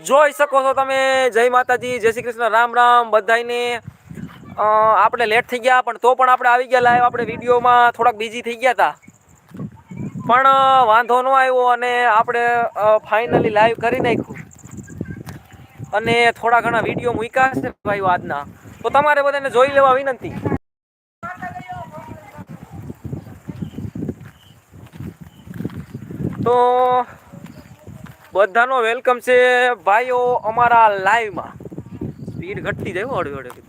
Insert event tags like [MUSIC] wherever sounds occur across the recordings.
જોઈ શકો છો તમે. જય માતાજી, જય શ્રી કૃષ્ણ. રામ રામ બધાને આપણે લેટ થઈ ગયા પણ તો પણ આપણે આવી ગયા લાઈવ આપણે વિડીયોમાં થોડાક બિઝી થઈ ગયા હતા પણ વાંધો ન આવ્યો અને આપણે ફાઇનલી લાઈવ કરી નાખ્યું. અને થોડા ઘણા વીડિયો મૂક્યા છે ભાઈઓ આજના. તો તમારે બધાને જોઈ લેવા વિનંતી. તો બધાનો વેલકમ છે ભાઈઓ અમારા લાઈવમાં. સ્પીડ ઘટતી જાય હળવી હળવી.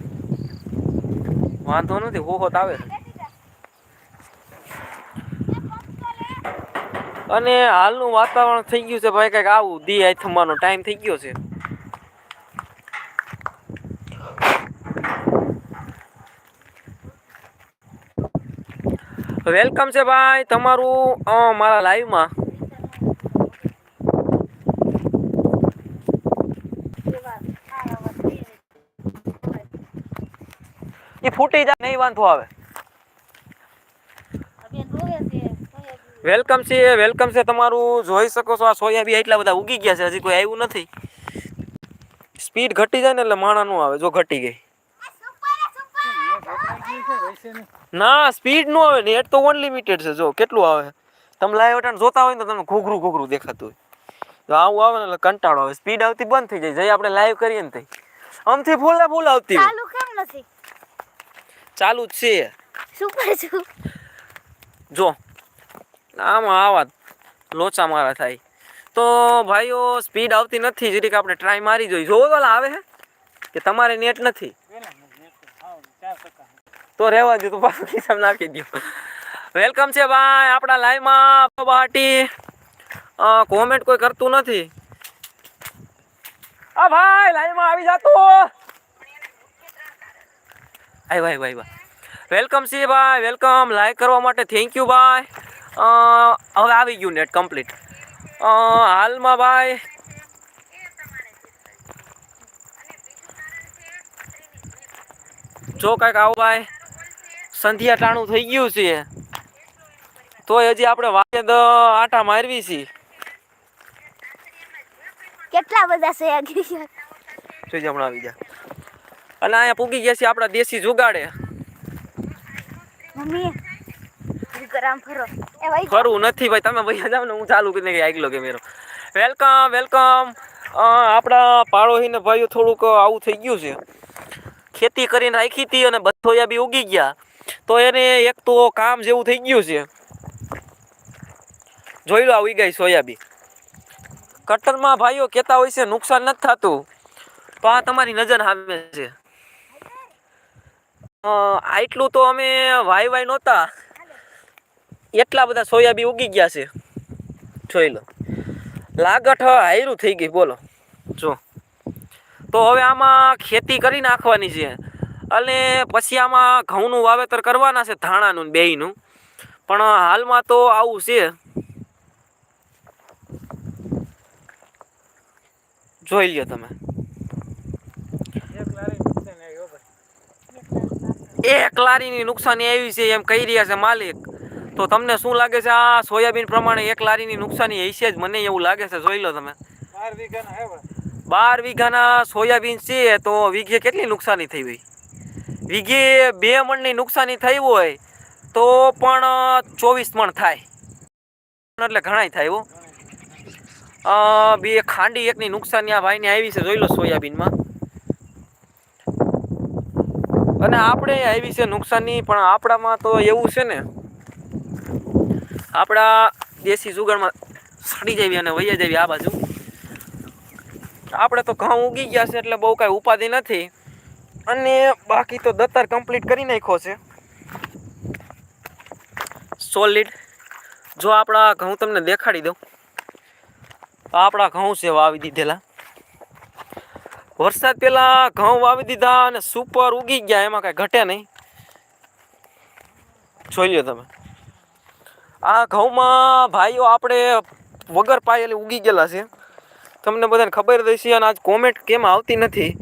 વાંધો નથી હોહોત આવે. અને હાલનું વાતાવરણ થઈ ગયું છે ભાઈ, કંઈક આવું દી આઈ થમવાનો ટાઈમ થઈ ગયો છે. વેલકમ છે ભાઈ તમારું મારા લાઈવમાં. ફૂટી જાય નહીં વાંધો આવે. વેલકમ છે વેલકમ છે. તમારું જોઈ શકો છો આ સોયાબી એટલા બધા ઉગી ગયા છે. હજી કોઈ આવ્યું નથી. સ્પીડ ઘટી જાય ને એટલે માણા નું આવે, જો ઘટી ગઈ. ના, સ્પીડનું આવે નેટ તો અનલિમિટેડ છે. જો, કેટલું આવે? તમે લાઈવ અટાણ જોતા હોય ને તો તમને ઘૂઘરું ઘૂઘરું દેખાતું હોય. તો આવું આવે ને એટલે કંટાળો આવે. સ્પીડ આવતી બંધ થઈ જાય. જઈ આપણે લાઈવ કરીએ ને તઈ. આમથી ફૂલે ફૂલ આવતી ચાલુ કેમ ચાલુ જ છે. કરે છું? જો આમાં આવા લોચા મારા થાય. તો ભાઈઓ સ્પીડ આવતી નથી જરીક આપણે ટ્રાય મારી જોઈ. જોવો વાલા આવે હે? કે તમારે નેટ નથી. તો રહેવા દો તો પાછું ખિસ્સામાં નાખી દો વેલકમ છે ભાઈ આપણા લાઈવમાં બહાટી કોમેન્ટ કોઈ કરતું નથી. આ ભાઈ લાઈવમાં આવી જાતો. આવ્યા ભાઈ ભાઈ વેલકમ સી ભાઈ વેલકમ લાઈક કરવા માટે થેન્ક યુ ભાઈ. હવે આવી ગયું નેટ કમ્પ્લીટ હાલમાં ભાઈ જો કાંઈક આવો ભાઈ સંધ્યા ટાણું થઈ ગયું છે. તોય હજી આપણે વાગે આટા મારવી છીએ કેટલા બધા છે ગીર હમણાં આવી જા. અને અહીંયા પૂગી ગયા છે આપણા દેશી જુગાડે. મમ્મી વિક્રમ ફરો. એ ભાઈ ખરું નથી ભાઈ તમે ભાઈ જાવ ને હું ચાલુ કરીને આગલો કે મેરો વેલકમ વેલકમ આપણા પાડોશીને ભાઈઓ થોડુંક આવું થઈ ગયું છે. ખેતી કરીને રાખી હતી અને બથોયા બી ઉગી ગયા. તો એને એક તો કામ જેવું થઈ ગયું છે. જોઈ લો આવી ગઈ સોયાબી કટરમાં ભાઈઓ કહેતા હોય છે નુકસાન નથી થતું. તો આ તમારી નજર સામે છે. આટલું તો અમે વાય વાય નહોતા. એટલા બધા સોયાબી ઉગી ગયા છે. જોઈ લો. લાગઠ હાયરું થઈ ગઈ, બોલો. જો. તો હવે આમાં ખેતી કરી નાખવાની છે. અને પછી આમાં ઘઉંનું વાવેતર કરવાના છે, ધાણાનું બેયનું. પણ હાલમાં તો આવું છે. જોઈ લ્યો તમે. એક લારીની નુકસાની આવી છે એમ કહી રહ્યા છે માલિક. તો તમને શું લાગે છે આ સોયાબીન પ્રમાણે એક લારીની નુકસાની હશે જ? મને એવું લાગે છે જોઈ લો તમે. બાર વીઘાના સોયાબીન છે તો વીઘે કેટલી નુકસાની થઈ હોય? વીઘે બે મણની નુકસાની થઈ હોય તો પણ ચોવીસ મણ થાય. એટલે ઘણાય થાય એવું બે ખાંડી એકની નુકસાની આ ભાઈને આવી છે જોઈ લો સોયાબીનમાં. અને આપણે આવી છે નુકસાની પણ આપણામાં તો એવું છે ને, આપણા દેશી જુગાડમાં સડી જવી અને વૈયા જવી આ બાજુ. આપણે તો ઘઉં ઉગી ગયા છે એટલે બહુ કાંઈ ઉપાધિ નથી. અને બાકી તો દત્તર કમ્પ્લીટ કરી નાખ્યો છે. સોલિડ જો આપણા ઘઉં તમને દેખાડી દઉં. તો આપણા ઘઉં છે વાવી દીધેલા. વરસાદ પહેલા ઘઉં વાવી દીધા અને સુપર ઉગી ગયા. એમાં કાંઈ ઘટે નહીં. જોઈ લો તમે. આ ઘઉંમાં ભાઈઓ આપણે વગર પાયેલી ઉગી ગયેલા છે. તમને બધાને ખબર જ અને આજ કોમેન્ટ કેમ આવતી નથી.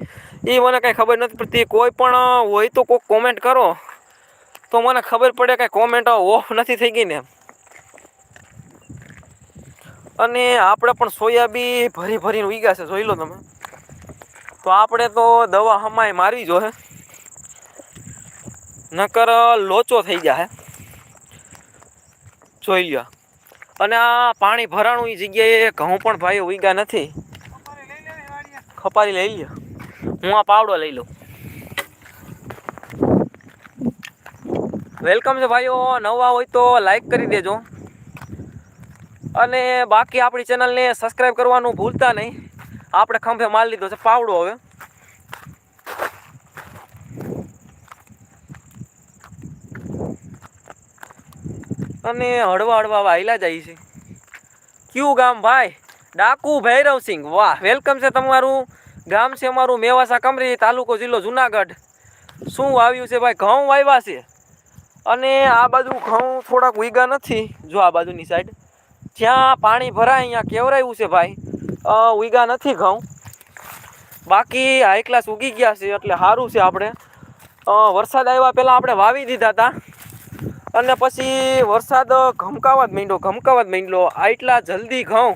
એ મને કાંઈ ખબર નથી પડતી. કોઈ પણ હોય તો કોઈ કોમેન્ટ કરો. તો મને ખબર પડે કાંઈ કોમેન્ટ ઓફ નથી થઈ ગઈ ને. અને આપણે પણ સોયાબી ભરી ભરીને ઉગ્યા છે. જોઈ લો તમે. તો આપણે તો દવા હમાય મારવી જોઈએ નકર લોચો થઈ જાય જોઈ લ્યો. અને આ પાણી ભરાણું એ જગ્યાએ ઘઉં પણ ભાઈ ઉગ્યા નથી. ખપારી લઈ લ્યો. હું આ પાવડો લઈ લઉં. વેલકમ છે ભાઈઓ. નવા હોય તો લાઈક કરી દેજો. અને બાકી આપણી ચેનલને સબસ્ક્રાઈબ કરવાનું ભૂલતા નહીં. આપણે ખંભે માલ લીધો છે, પાવડો હવે. અને હળવા હળવા વાયલા જાય છે. કયું ગામ ભાઈ? ડાકુ ભૈરવસિંહ વાહ, વેલકમ છે તમારું. ગામ છે અમારું મેવાસા કમરી, તાલુકો જિલ્લો જુનાગઢ. શું વાવ્યું છે ભાઈ? ઘઉં વાવ્યા છે. અને આ બાજુ ઘઉં થોડાક ઉગ્યા નથી, જો આ બાજુની સાઈડ જ્યાં પાણી ભરાય અહીંયા કેવરાયું છે ભાઈ? અ, ઉગ્યા નથી ઘઉં. બાકી હાઈ ક્લાસ ઉગી ગયા છે એટલે સારું છે આપણે. વરસાદ આવ્યા પહેલાં આપણે વાવી દીધા હતા અને પછી વરસાદ ઘમકાવા જ માંડ્યો ઘમકાવા જ માંડ્યો. આટલા જલ્દી ઘઉં.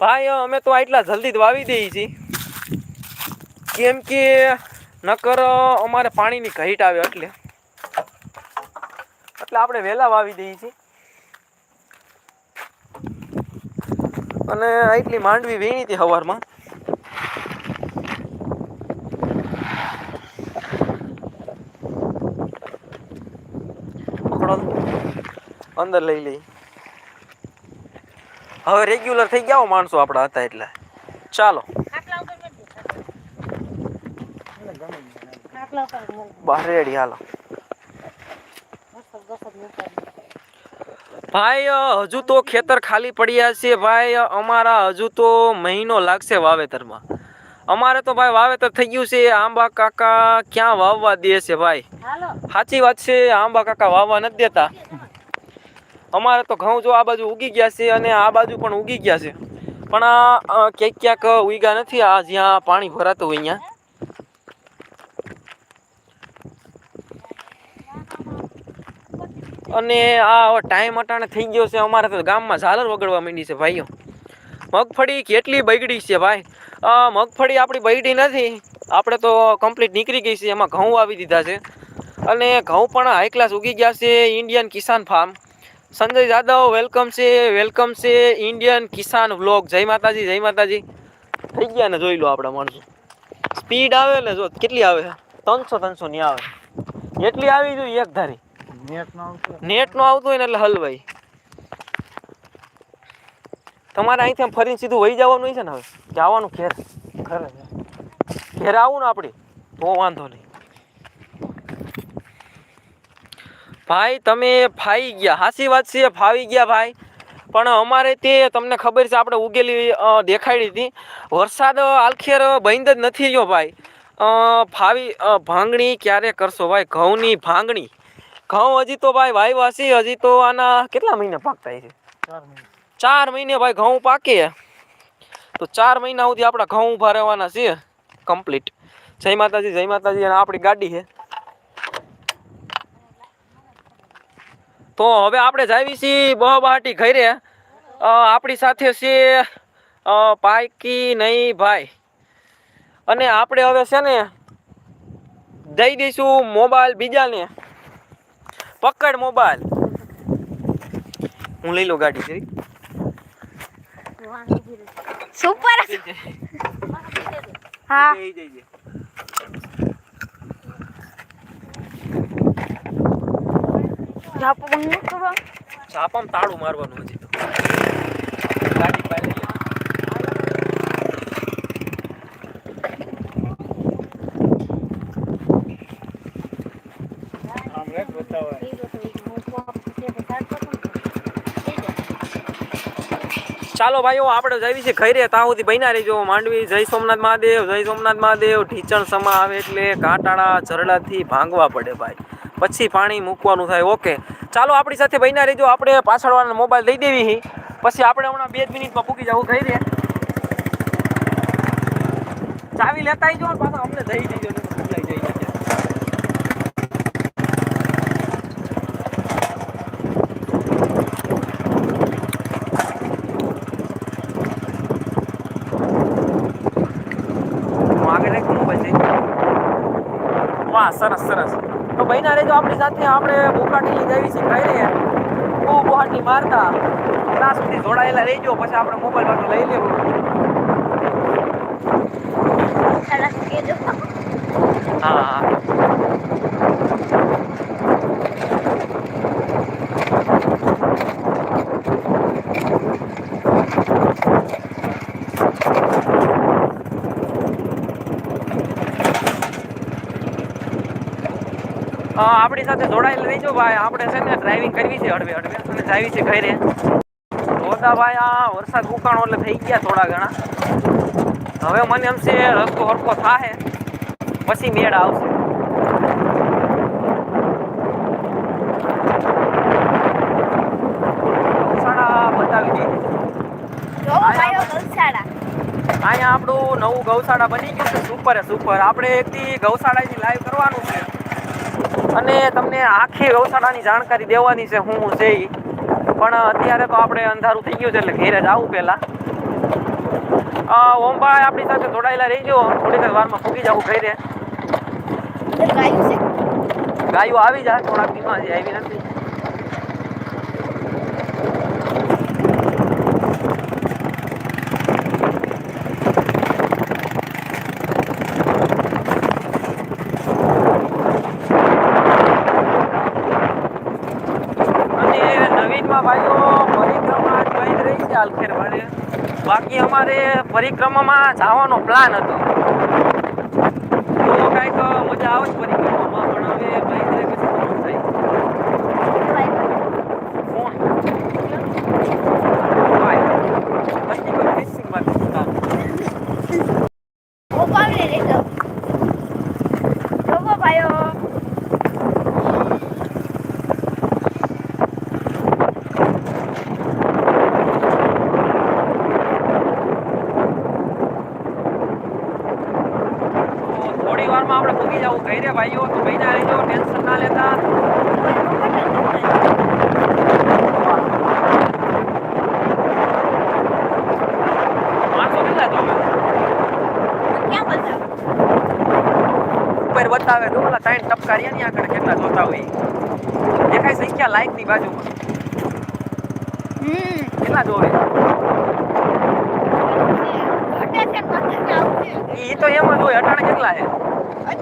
ભાઈ અમે તો આટલા જલ્દી જ વાવી દઈએ છીએ. કેમ કે નકર અમારે પાણીની ઘટ આવે એટલે. એટલે આપણે વહેલા વાવી દઈએ છીએ. અને આટલી માંડવી વીણી હતી સવારમાં અંદર લઈ લઈ. હવે રેગ્યુલર થઈ ગયા માણસો આપણા હતા એટલે. ચાલો. બહાર રેડી હાલો. ભાઈ હજુ તો ખેતર ખાલી પડ્યા છે ભાઈ. અમારા હજુ તો મહિનો લાગશે વાવેતરમાં. અમારે તો ભાઈ વાવેતર થઈ ગયું છે. આંબા કાકા ક્યાં વાવવા દે છે ભાઈ? સાચી વાત છે આંબા કાકા વાવવા નથી દેતા. અમારે તો ઘઉં જો આ બાજુ ઉગી ગયા છે અને આ બાજુ પણ ઉગી ગયા છે. પણ આ ક્યાંક ક્યાંક ઉગ્યા નથી. આ જ્યાં પાણી ભરાતું હોય અહીંયા અને આ ટાઈમ અટાણે થઈ ગયો છે, અમારે તો ગામમાં ઝાલર વગડવા માંડી છે ભાઈઓ. મગફળી કેટલી બગડી છે ભાઈ? મગફળી આપણી બગડી નથી. આપણે તો કમ્પ્લીટ નીકળી ગઈ છે, એમાં ઘઉં આવી દીધા છે. અને ઘઉં પણ હાઈ ક્લાસ ઉગી ગયા છે Indian Kisan farm Sanjay Jadav welcome છે વેલકમ છે ઇન્ડિયન કિસાન વ્લોગ જય માતાજી જય માતાજી. થઈ ગયા ને જોઈ લો આપણા માણસો. સ્પીડ આવે ને જો, કેટલી આવે? ત્રણસો ત્રણસો ની આવે. એટલી આવી જોઈએ એક ધારી. નેટ નો આવતું હોય ને એટલે હલવાઈ તમારે અહીંથી ફરીને સીધું વહી જવાનું છે ને હવે જવાનું ઘેર? ઘેર આવું ને આપણે તો વાંધો નહીં. ભાઈ તમે ફાઈ ગયા. હાસી વાત છે ફાવી ગયા ભાઈ. પણ અમારે તે તમને ખબર છે આપણે ઉગેલી દેખાડી હતી. વરસાદ આલખેર બંધ જ નથી રહ્યો ભાઈ. ફાવી ભાંગણી ક્યારે કરશો ભાઈ? ઘઉંની ભાંગણી. ઘઉં હજી તો ભાઈ ભાઈ વાસી હજી તો આના કેટલા મહિને પાકતા છે? ચાર મહિને. ભાઈ ઘઉં પાકે. તો ચાર મહિના સુધી આપણા ઘઉં ઊભા રહેવાના છે કમ્પ્લીટ જય માતાજી જય માતાજી અને આપણી ગાડી છે. તો હવે આપણે જાવી છીએ બહાટી ઘરે. આપણી સાથે છે પાકી નહીં ભાઈ. અને આપણે હવે છે ને દઈ દઈશું મોબાઈલ બીજાને. પકડ મોબાઈલ. હું લઈ લઉં ગાડી જરી. સુપર. હા. છાપામાં તાળું મારવાનું હજી તો. ગાડી પાસે લઈ લે. ચાલો ભાઈઓ, આપણે જઈએ છીએ ઘરે. ત્યાં સુધી બન્યા રહીજો. માંડવી, જય સોમનાથ મહાદેવ, જય સોમનાથ મહાદેવ. ઢીચણ સમા આવે એટલે કાંટાળા ઝરડાથી ભાંગવા પડે ભાઈ. પછી પાણી મૂકવાનું થાય. ઓકે. ચાલો, આપણી સાથે બન્યા રહીજો. આપણે પાછળવાળાનો મોબાઈલ દઈ દેવી પછી આપણે હમણાં બે જ મિનિટમાં પૂકી જવું. ઘરે. ચાવી લેતા આવજો ને પાછા અમને દઈ દેજો નહીં તો ભૂલાઈ જાય છે. વાહ સરસ સરસ. તો બહેના રહેજો આપણી સાથે આપણે બોકાટી દેવી છે ખાઈ રહ્યા બહુ બોહાટી મારતા. ત્યાં સુધી જોડાયેલા રહેજો પછી આપણે મોબાઈલ માટે લઈ લેવું. હા હા અ, આપણી સાથે જોડાયેલ રહીજો ભાઈ. આપણે છે ને ડ્રાઇવિંગ કરવી છે હળવે હળવે. અને જાવી છે ઘરે. જોતા ભાઈ આ વરસાદ ઉકાણો એટલે થઈ ગયા થોડા ઘણા. હવે મને એમ છે રસ્તો હરકો થાહે. પછી મેળ આવશે. અહીંયા આપણું નવું ગૌશાળા બની ગયું છે. સુપર સુપર આપણે એકથી ગૌશાળાની લાઈવ કરવાનું અને તમને આખી ગૌશાળાની જાણકારી દેવાની છે હું છે. પણ અત્યારે તો આપણે અંધારું થઈ ગયું છે એટલે ઘેરે જ આવું પહેલા. ઓમભાઈ આપણી સાથે જોડાયેલા રહીજો. થોડીક વારમાં ફૂકી જવું ઘરે. ગાયો આવી જાય થોડાક દિવસ આવી નથી અને નવીનમાં ભાઈઓ પરિક્રમા આજ બંધ રહી છે આલખેર વાળે બાકી અમારે પરિક્રમામાં જવાનો પ્લાન હતો તો કાંઈક મજા આવે છે પરિક્રમામાં પણ હવે બંધ રહે પછી શું થાય ફોન ભાઈ પછી કોઈ ફિશિંગમાં જતા મોબાઈલ લઈ લો જો ભાઈઓ તો થોડી વારમાં આપણે ઘરે ભાઈઓ તો ભાઈના રહેજો ટેન્શન ના લેતા. બતાવ તો ઓલા ત્રણ ટપકા રહ્યા ની આગળ કેટલા જોતા હોય. દેખાય સંખ્યા લાઈકની બાજુમાં. કેટલા જોવે? છે ઈ તો એમ જ હોય અટાણે કેટલા છે?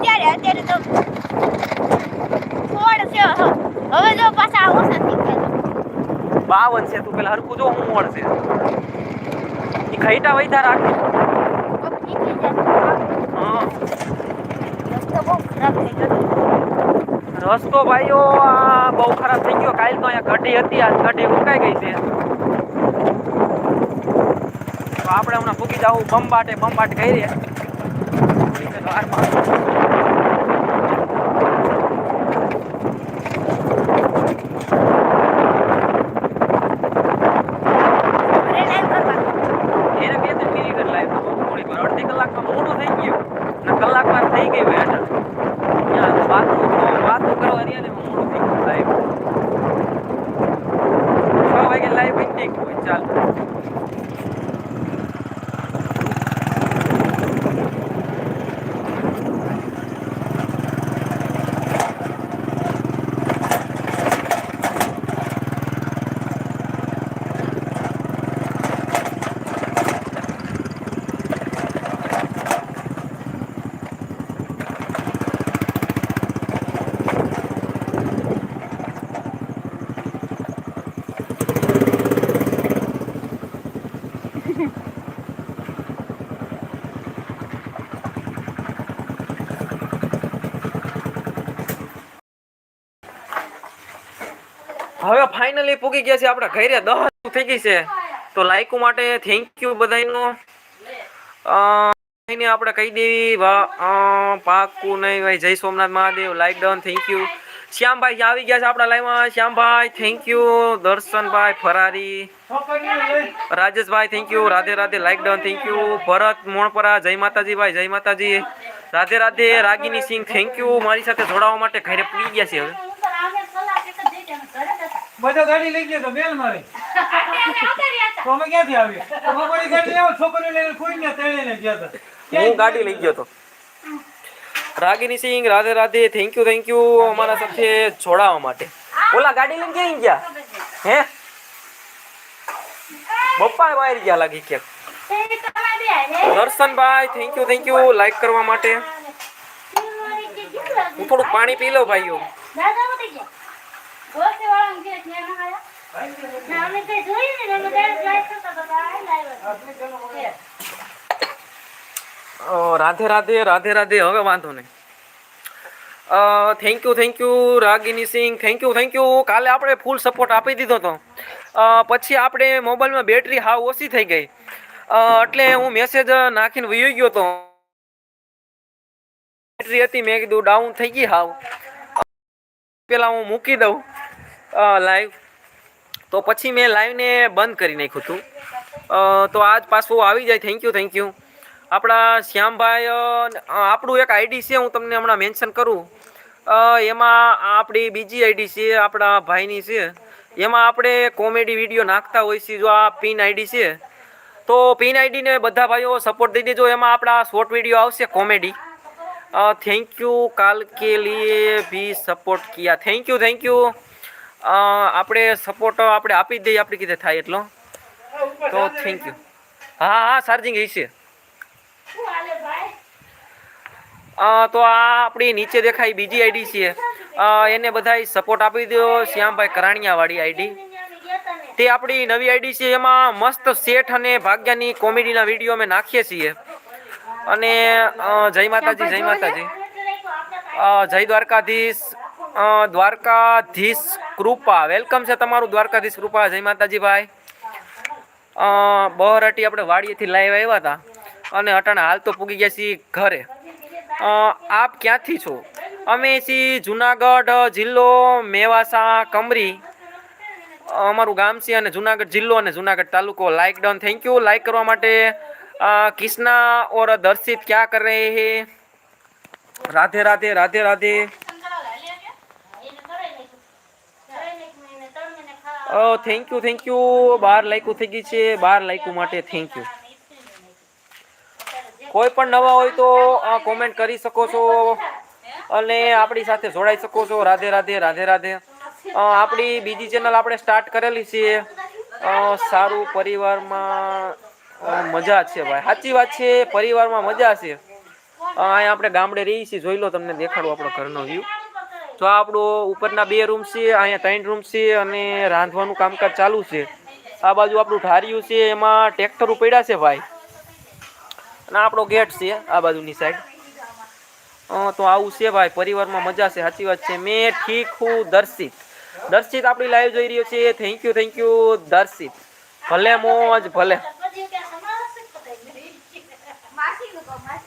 અત્યારે અત્યારે તો થોડ છે હવે જો પાછા ઓછા થઈ ગયા. બાવન છે તું પેલા હરકું જો હું ઓળ છે. એ ખૈટા વૈધા રાખે. રસ્તો ભાઈઓ આ બહુ ખરાબ થઈ ગયો. કાલ તો અહીંયા ગઢી હતી આજ ગઢી મુકાઈ ગઈ છે. આપણે હમણાં ફૂકી જાવું બંબાટે બંબાટ કરી ઘરે લાઈવ કરવાનું એને બે ત્રણ મિનિટ જ લાઈવ થોડી વાર અડધી કલાકમાં મોડું થઈ ગયું ને કલાકમાં થઈ ગઈ વેટ ત્યાં વાતો વાતો કરવાની અને મોડું થઈ ગયું લાઈવ છ વાગે લાઈવ થઈ ગયું હોય ચાલ હવે ફાઇનલી પૂગી ગયા છે આપણા ઘરે. દહ થઈ ગઈ છે. તો લાઈકો માટે થેન્ક યુ બધાનો એને આપણે કહી દેવી પાકું નહીં ભાઈ જય Somnath Mahadev. Like done thank you Shyambhai આવી ગયા છે આપણા લાઈવમાં Shyambhai thank you Darshanbhai Farari. Rajeshbhai thank you Radhe Radhe. Like done thank you Bharat Monpara. જય માતાજી ભાઈ, જય માતાજી. રાધે રાધે. રાગીની સિંહ થેન્ક યુ મારી સાથે જોડાવા માટે ઘરે પૂરી ગયા છે હવે. બધો ગાડી લઈ ગયો તો બેન મારી. તો અમે ક્યાંથી આવી અમારી ગાડી લેવો છોકરી લઈને કોઈ ને તેડીને ગયા હતા. હું ગાડી લઈ ગયો તો. Ragini Singh Radhe Radhe thank you thank you અમારા સાથે જોડાવા માટે. ઓલા ગાડી લઈને ક્યાં ગયા? હે? બપ્પા બહાર ગયા લાગી કે. Darshanbhai thank you thank you like કરવા માટે. હું થોડું પાણી પી લો ભાઈઓ. દાદા ગયા? ગોસે રાધે રાધે રાધે રાધે, હવે વાંધો નહીં. Thank you thank you Ragini Singh. Thank you thank you કાલે આપણે ફૂલ સપોર્ટ આપી દીધો હતો પછી આપણે મોબાઈલમાં બેટરી હાવ ઓછી થઈ ગઈ. એટલે હું મેસેજ નાખીને વયો ગયો હતો બેટરી હતી, મેં કીધું ડાઉન થઈ ગઈ હાવ. પેલા હું મૂકી દઉં લાઈવ તો પછી મેં લાઈવને બંધ કરી નાખ્યું હતું. તો આજ પાછું આવી જાય. થેન્ક યુ થેન્ક યુ આપણા શ્યામભાઈ આપણું એક આઈડી છે, હું તમને હમણાં મેન્શન કરું. એમાં આપણી બીજી આઈડી છે, આપણા ભાઈની છે. એમાં આપણે કોમેડી વીડિયો નાખતા હોય છે, જો આ પિન આઈડી છે. તો પિન આઈડીને બધા ભાઈઓ સપોર્ટ દઈ દેજો. એમાં આપણા શોર્ટ વીડિયો આવશે કોમેડી થેન્ક યુ કાલ કે लिए भी સપોર્ટ કિયા. થેન્ક યુ થેન્ક યુ આપણે સપોર્ટ આપણે આપી દઈએ, આપણી કીધે થાય એટલો. તો થેન્ક યુ હા હા ચાર્જિંગ હશે તો આ આપણી નીચે દેખાય બીજી આઈડી છે. એને બધાય સપોર્ટ આપી દો, શ્યામભાઈ કરાણિયાવાળી આઈડી તે આપણી નવી આઈડી છે, એમાં મસ્ત શેઠ અને ભાગ્યાની કોમેડીના વીડિયો અમે નાખીએ છીએ. અને જય માતાજી જય માતાજી. જય દ્વારકાધીશ. દ્વારકાધીશ કૃપા. વેલકમ છે તમારું દ્વારકાધીશ કૃપા. જય માતાજી ભાઈ. બહરટી આપણે વાડીએથી લાઈવ આવ્યા હતા અને અટાણા હાલ તો પૂગી ગયા છીએ ઘરે. આપ ક્યાંથી છો? અમે છીએ જુનાગઢ જિલ્લો મેવાસા કમરી. અમારું ગામ છે અને જુનાગઢ જિલ્લો અને જુનાગઢ તાલુકો. Like done thank you like કરવા માટે અ, और ઓર દર્શિત कर કર રહે Radhe Radhe Radhe Radhe thank you thank you બાર લાઈકું થઈ ગઈ છે બાર લાઈકું માટે થેન્ક યુ કોઈ પણ નવા હોય તો કોમેન્ટ કરી શકો છો। અને આપણી સાથે જોડાઈ શકો છો। રાધે રાધે રાધે રાધે। આપણી બીજી ચેનલ આપણે સ્ટાર્ટ કરેલી છે। સારું પરિવારમાં મજા છે ભાઈ. સાચી વાત છે, પરિવારમાં મજા છે. અહીંયા આપણે ગામડે રહીએ છીએ, જોઈ લો તમને દેખાડું આપણો ઘરનો વ્યૂ તો આપણો ઉપરના બે રૂમ છે, અહીંયા ત્રણ રૂમ છે અને રાંધવાનું કામકાજ ચાલુ છે. આ બાજુ આપણું ઢારિયું છે, એમાં ટ્રેક્ટરો પડ્યા છે ભાઈ. અને આપણો ગેટ છે, આ બાજુની સાઈડ તો આવું છે ભાઈ, પરિવારમાં મજા છે, સાચી વાત છે. મેં ઠીક હું દર્શિત. દર્શિત આપણી લાઈવ જોઈ રહ્યો છે. Thank you thank you Darshit. ભલે મોજ, ભલે.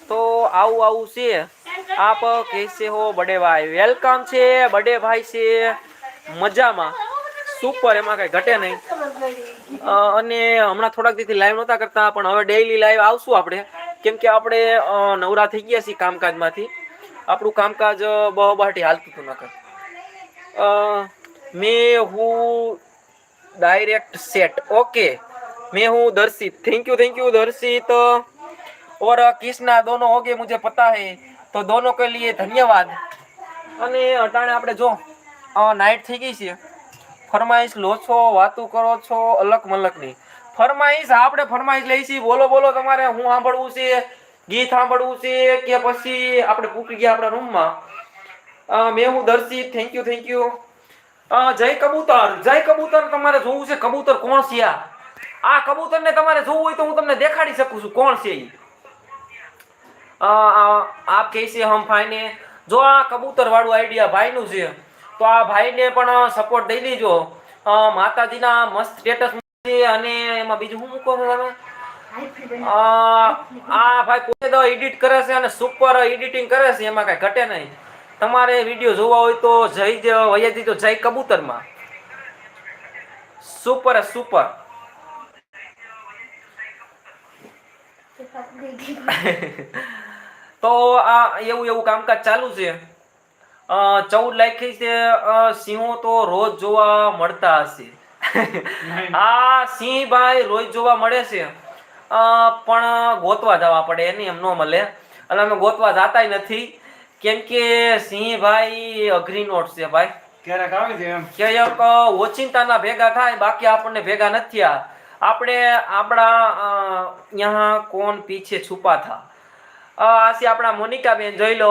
તો આવું આવું છે. આપ કહેશે હો, બડે ભાઈ. વેલકમ છે, બડે ભાઈ છે. મજામાં. સુપર એમાં કઈ ઘટે નહીં. અને હમણાં થોડાક દીથી લાઈવ નહોતા કરતા, પણ હવે ડેઈલી લાઈવ આવશું આપણે. કેમ કે આપણે નવરા થઈ ગયા છીએ કામકાજમાંથી. આપણું કામકાજ બહુ બહબાટી હાલતું હતું નકર. મેં હું ડાયરેક્ટ સેટ ઓકે મેં હું Darshit. Thank you thank you Darshit. और કિસના દોનો હોગે મુજે પતા હે તો દોનો કે લીએ ધન્યવાદ અને અટાણે આપણે જો નાઇટ થઈ ગઈ છે. ફરમાઈશ લો છો, વાતું કરો છો અલગ મલકની. ફરમાઈશ, આપણે ફરમાઈશ લઈ છીએ. બોલો બોલો તમારે, હું સાંભળવું છે, ગીત સાંભળવું છે, કે પછી આપણે પૂકી ગયા આપણા રૂમમાં? મેં હું Darshi thank you thank you જય કબૂતર જય કબૂતર, તમારે જોવું છે કબૂતર કોણ છે આ? કબૂતરને તમારે જોવું હોય તો હું તમને દેખાડી શકું છું કોણ છે એ આપ કૈસે હમ ભાઈને જો આ કબૂતર વાળું આઈડિયા ભાઈનું છે તો આ ભાઈને પણ સપોર્ટ દઈ દેજો. માતાજીના મસ્ત સ્ટેટસ અને એમાં બીજું શું મૂકો તમે? આ ભાઈ પોતે તો એડિટ કરે છે અને સુપર એડિટિંગ કરે છે એમાં કાંઈ ઘટે નહીં. તમારે વીડિયો જોવા હોય તો જય જ- વૈયા તો જય કબૂતરમાં. સુપર સુપર [LAUGHS] [LAUGHS] તો આ એવું એવું કામકાજ ચાલુ છે. ચૌદ લાખી છે સિંહો તો રોજ જોવા મળતા હશે. આ સિંહ ભાઈ રોજ જોવા મળે છે. પણ ગોતવા જવા પડે એની એમ ન મળે. અને અમે ગોતવા જાતાય નથી. કેમ કે સિંહભાઈ અઘરી નોટ છે ભાઈ. ક્યારેક આવી છે એમ? ઓચિંતાના ભેગા થાય બાકી આપણને ભેગા નથી આપણે આપણા યહાં કોણ પીછે છુપા થા. આસી આપણા મોનિકા બેન જોઈ લો.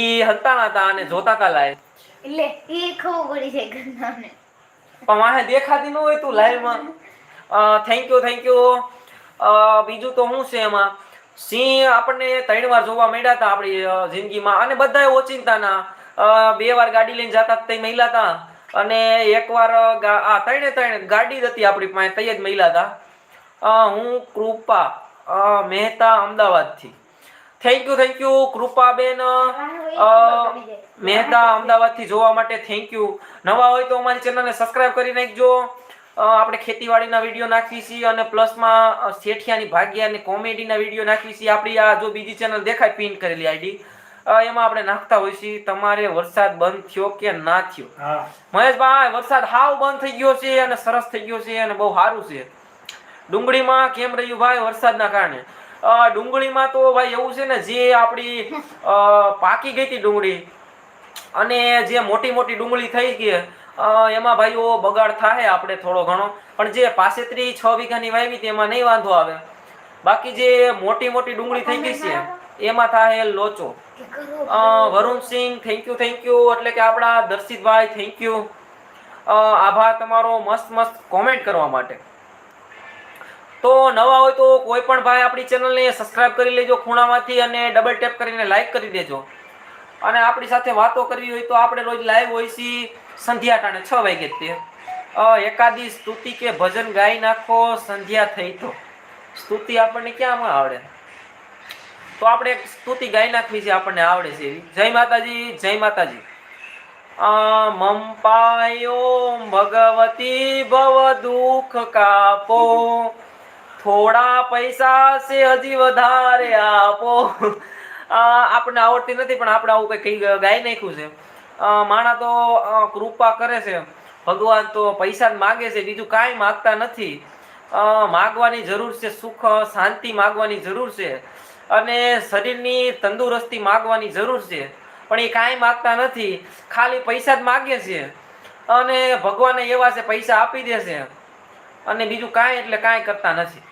ઈ હંતાણા હતા અને જોતા હતા લાય. એટલે ઈ ખબર પડી છે ઘરનાને પણ વાહે દેખાતી ન હોય તું લાઈવમાં. થેન્ક યુ થેન્ક યુ બીજું તો શું છે એમાં? સિંહ આપણને ત્રણ વાર જોવા મળ્યા હતા આપણી જિંદગીમાં. અને બધા ઓચિંતાના. બે વાર ગાડી લઈને જતા તે મહિલા હતા અને એકવાર આ ત્રણે ત્રણ ગાડી જ હતી આપણી પાસે તઈ જ મહિલા હતા હું કૃપા મહેતા અમદાવાદથી. Thank you thank you Krupaben Mehta અમદાવાદથી જોવા માટે થેન્ક યુ નવા હોય તો અમારી ચેનલને સબસ્ક્રાઇબ કરી નાખજો. આપણે ખેતીવાડીના વીડિયો નાખીએ છીએ અને પ્લસમાં શેઠિયાની ભાગ્યા અને કોમેડીના વીડિયો નાખીએ છીએ. આપણી આ જો બીજી ચેનલ દેખાય પિન કરેલી આઈડી. એમાં આપણે નાખતા હોઈએ છીએ તમારે વરસાદ બંધ થયો કે ના થયો? મહેશભાઈ વરસાદ હાવ બંધ થઈ ગયો છે અને સરસ થઈ ગયો છે અને બહુ સારું છે. ડુંગળીમાં કેમ રહ્યું ભાઈ વરસાદના કારણે? ડુંગળીમાં તો ભાઈ એવું છે ને જે આપણી પાકી ગઈ હતી ડુંગળી અને જે મોટી મોટી ડુંગળી થઈ ગઈ એમાં ભાઈઓ બગાડ થાય આપણે થોડો ઘણો. પણ જે પાસેત્રી છ વીઘાની વાવી તેમાં નહીં વાંધો આવે. બાકી જે મોટી મોટી ડુંગળી થઈ ગઈ છે, એમાં થાય લોચો. Varunsinh thank you thank you એટલે કે આપણા દર્શિતભાઈ થેન્ક યુ આભાર તમારો, મસ્ત મસ્ત કોમેન્ટ કરવા માટે. તો નવા હોય તો કોઈ પણ ભાઈ આપણી ચેનલને સબસ્ક્રાઇબ કરી લેજો ખૂણામાંથી અને ડબલ ટેપ કરીને લાઇક કરી દેજો. અને આપણી સાથે વાતો કરવી હોય તો આપણે રોજ લાઈવ હોય છીએ સંધ્યા ટાણે છ વાગે તે. એકાદી સ્તુતિ કે ભજન ગાઈ નાખો, સંધ્યા થઈ તો. સ્તુતિ આપણને ક્યાંમાં આવડે? તો આપણે સ્તુતિ ગાઈ નાખવી છે આપણને આવડે છે જય માતાજી જય માતાજી. મમ પાયો, ભગવતી ભવ દુઃખ કાપો. થોડા પૈસા છે હજી વધારે આપો. આપણે આવડતી નથી, પણ આપણે આવું કંઈ ગાઈ નાખ્યું છે. માણા તો કૃપા કરે છે. ભગવાન તો પૈસા માગે છે, બીજું કાંઈ માગતા નથી. માગવાની જરૂર છે, સુખ, શાંતિ માગવાની જરૂર છે. અને શરીરની તંદુરસ્તી માગવાની જરૂર છે. પણ એ કાંઈ માગતા નથી. ખાલી પૈસા જ માગે છે. અને ભગવાને એવા છે, પૈસા આપી દેશે અને બીજું કાંઈ એટલે કાંઈ કરતા નથી.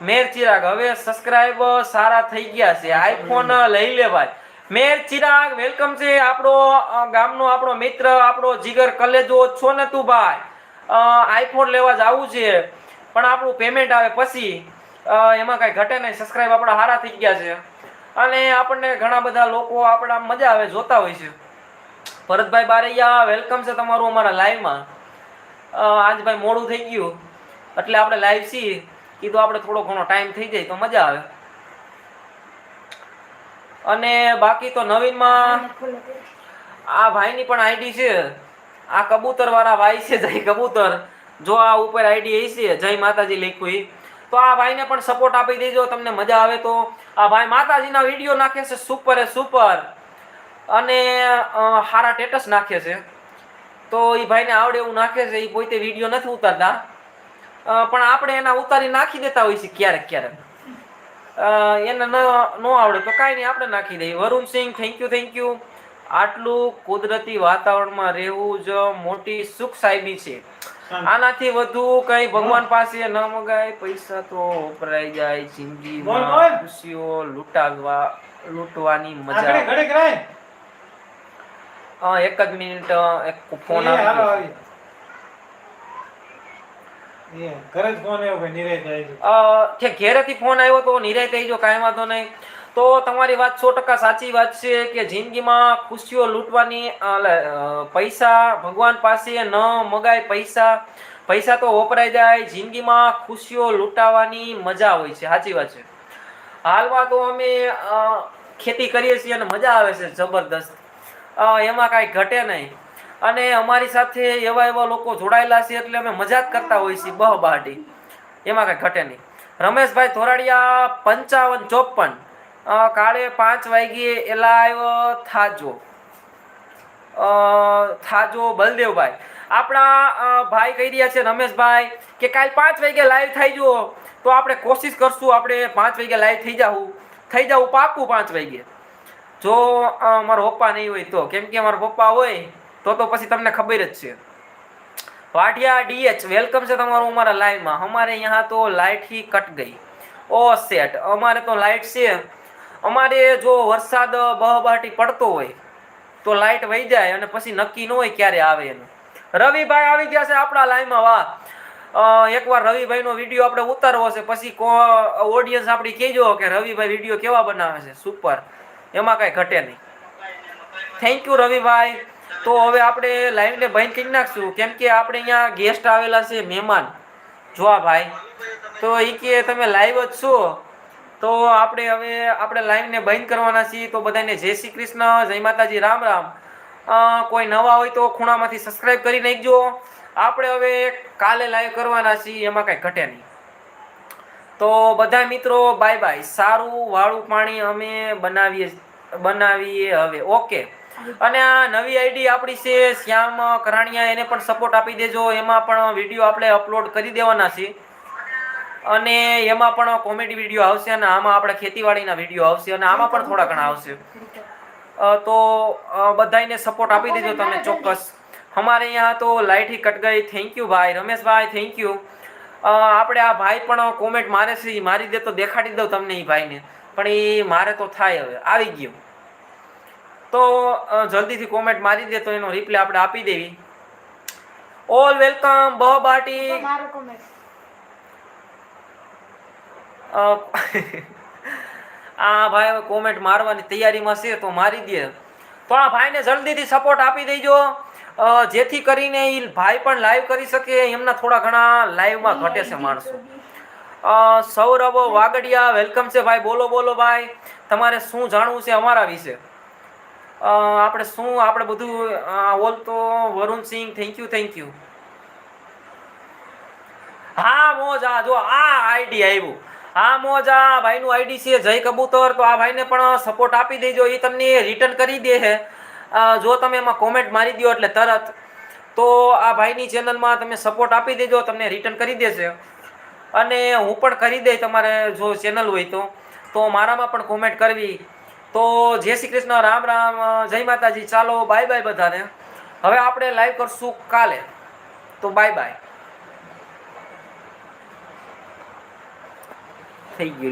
મેર ચિરાગ, હવે સબસ્ક્રાઇબ સારા થઈ ગયા છે. આઈફોન લઈ લે ભાઈ. મેર ચિરાગ વેલકમ છે આપણો ગામનો આપણો મિત્ર, આપણો જીગર કલેજો. છો ને તું ભાઈ? આઈફોન લેવા જવું છે. પણ આપણું પેમેન્ટ આવે પછી. એમાં કાંઈ ઘટે નહીં. સબસ્ક્રાઇબ આપણા સારા થઈ ગયા છે. અને આપણને ઘણા બધા લોકો આપણા મજા આવે, જોતા હોય છે. ભરતભાઈ બારૈયા વેલકમ છે તમારું અમારા લાઈવમાં આજ ભાઈ મોડું થઈ ગયું. એટલે આપણે લાઈવ છીએ. કીધું આપણે થોડો ઘણો ટાઈમ થઈ જાય તો મજા આવે. અને બાકી તો નવીનમાં આ ભાઈની પણ આઈડી છે. આ કબૂતર વાળા ભાઈ છે જય કબૂતર. જો આ ઉપર આઈડી એ છે જય માતાજી લખ્યું. તો આ ભાઈને પણ સપોર્ટ આપી દેજો તમને મજા આવે તો. આ ભાઈ માતાજીના વીડિયો નાખે છે સુપર એ સુપર અને હારા ટેટસ નાખે છે. તો એ ભાઈને આવડે એવું નાખે છે એ પોતે વીડિયો નથી ઉતારતા. પણ આપણે એના ઉતારી નાખી દેતા હોય છે ક્યારેક ક્યારેક. એને ન ન આવડે તો કાંઈ નહીં આપણે નાખી દઈએ. Varunsinh thank you thank you આટલું કુદરતી વાતાવરણમાં રહેવું જ મોટી સુખ સાહેબી છે. આનાથી વધુ કઈ ભગવાન પાસે ન મગાય. પૈસા તો વપરાઈ જાય. જિંદગીમાં. ખુશીઓ લૂંટાવવા લૂંટવાની મજા. એક જ મિનિટ એક ફોન એ હાલો આવી ગયો. આવી એ ઘરે ફોન આવ્યો ભાઈ, નિરાય જાય કે ઘેરેથી ફોન આવ્યો તો નિરાય થઈ જો કાંઈ વાંધો નહીં. તો તમારી વાત સો ટકા સાચી વાત છે કે જિંદગીમાં ખુશીઓ લૂંટવાની પૈસા ભગવાન પાસે ન મગાય પૈસા. પૈસા તો વપરાઈ જાય, જિંદગીમાં ખુશીઓ લૂંટાવાની મજા હોય છે, સાચી વાત છે. હાલમાં તો અમે ખેતી કરીએ છીએ અને મજા આવે છે, જબરદસ્ત. એમાં કાંઈ ઘટે નહીં. અને અમારી સાથે એવા એવા લોકો જોડાયેલા છે એટલે અમે મજાક કરતા હોઈએ છીએ, બહ બહાટી એમાં કાંઈ ઘટે નહીં. રમેશભાઈ ધોરાડિયા, પંચાવન ચોપન. કાળે પાંચ વાગ્યે એલાઈવ થાજો. થાજો બલદેવભાઈ. આપણા ભાઈ કહી રહ્યા છે રમેશભાઈ કે કાલે પાંચ વાગે લાઈવ થઈ જુઓ. તો આપણે કોશિશ કરશું આપણે પાંચ વાગે લાઈવ થઈ જાવું થઈ જાવું પાકું પાંચ વાગે જો મારો પપ્પા નહીં હોય તો. કેમ કે મારા પપ્પા હોય તો તો પછી તમને ખબર જ છે. વાટિયા ડીએચ વેલકમ છે તમારું અમારા લાઈવમાં અમારે અહીંયા તો લાઇટ હી કટ ગઈ. ઓ સેટ, અમારે તો લાઇટ છે. અમારે જો વરસાદ બહબાટી પડતો હોય, તો લાઇટ વહી જાય અને પછી નક્કી ન હોય ક્યારે આવે એનું. રવિભાઈ આવી ગયા છે આપણા લાઈનમાં વાહ. એકવાર રવિભાઈનો વીડિયો આપણે ઉતારવો છે, પછી કો ઓડિયન્સ આપણી કહેજો કે રવિભાઈ વીડિયો કેવા બનાવે છે. સુપર એમાં કાંઈ ઘટે નહીં. Thank you Ravibhai. તો હવે આપણે લાઈનને બંધ કરી નાખશું. કેમ કે આપણે અહીંયા ગેસ્ટ આવેલા છે મહેમાન. જોવા ભાઈ. તો એ કે તમે લાઈવ જ છો. તો આપણે હવે આપણે લાઈનને બંધ કરવાના છીએ. તો બધાને જય શ્રી કૃષ્ણ, જય માતાજી, રામ રામ. કોઈ નવા હોય તો ખૂણામાંથી સબસ્ક્રાઈબ કરી નાખજો. આપણે હવે કાલે લાઈવ કરવાના છીએ. એમાં કાંઈ ઘટે નહીં. તો બધા મિત્રો બાય બાય સારું વાળું પાણી અમે બનાવીએ બનાવીએ હવે. ઓકે અને આ નવી આઈડી આપણી છે શ્યામ કરાણિયા એને પણ સપોર્ટ આપી દેજો એમાં પણ વિડીયો આપણે અપલોડ કરી દેવાના છે અને એમાં પણ કોમેડી વિડીયો આવશે અને આમાં આપણે ખેતીવાડીના વિડીયો આવશે અને આમાં પણ થોડા ઘણા આવશે અ, તો અ, બધાયને સપોર્ટ આપી દેજો તમે ચોક્કસ હમારે यहाँ તો લાઇટ ही કટ ગઈ થેન્ક યુ ભાઈ રમેશભાઈ થેન્ક યુ આપણે આ ભાઈ પણ કોમેન્ટ મારે છે ઈ મારી દે તો દેખાડી દઉં તમને એ ભાઈને પણ એ મારે તો થાય હવે આવી ગયું તો જલ્દીથી કોમેન્ટ મારી દે તો એનો રિપ્લે આપણે આપી દેવી. ઓલ વેલકમ બહ બાટી. આ ભાઈ હવે કોમેન્ટ મારવાની તૈયારીમાં છે તો મારી દે. તો આ ભાઈને જલ્દીથી સપોર્ટ આપી દેજો. જેથી કરીને એ ભાઈ પણ લાઈવ કરી શકે. એમના થોડા ઘણા લાઈવમાં ઘટે છે માણસો. સૌરભ વાગડિયા વેલકમ છે ભાઈ. બોલો બોલો ભાઈ. તમારે શું જાણવું છે અમારા વિશે? આપણે શું આપણે બધું ઓલ તો, Varun Singh thank you thank you હા, મોજ, જો આ આઈડી આવ્યું હા, મોજ, ભાઈનું આઈડી છે જય કબૂતર, તો આ ભાઈને પણ સપોર્ટ આપી દેજો એ તમને રિટર્ન કરી દે છે જો તમે એમાં કોમેન્ટ મારી દો એટલે તરત. તો આ ભાઈની ચેનલમાં તમે સપોર્ટ આપી દેજો, તમને રિટર્ન કરી દેશે. અને હું પણ કરી દઈ તમારે જો ચેનલ હોય તો. તો મારામાં પણ કોમેન્ટ કરવી. તો જય શ્રી કૃષ્ણ, રામ રામ, જય માતાજી, ચાલો બાય બાય બધાને. હવે આપણે લાઈવ કરશું કાલે. તો બાય બાય થઈ ગયું.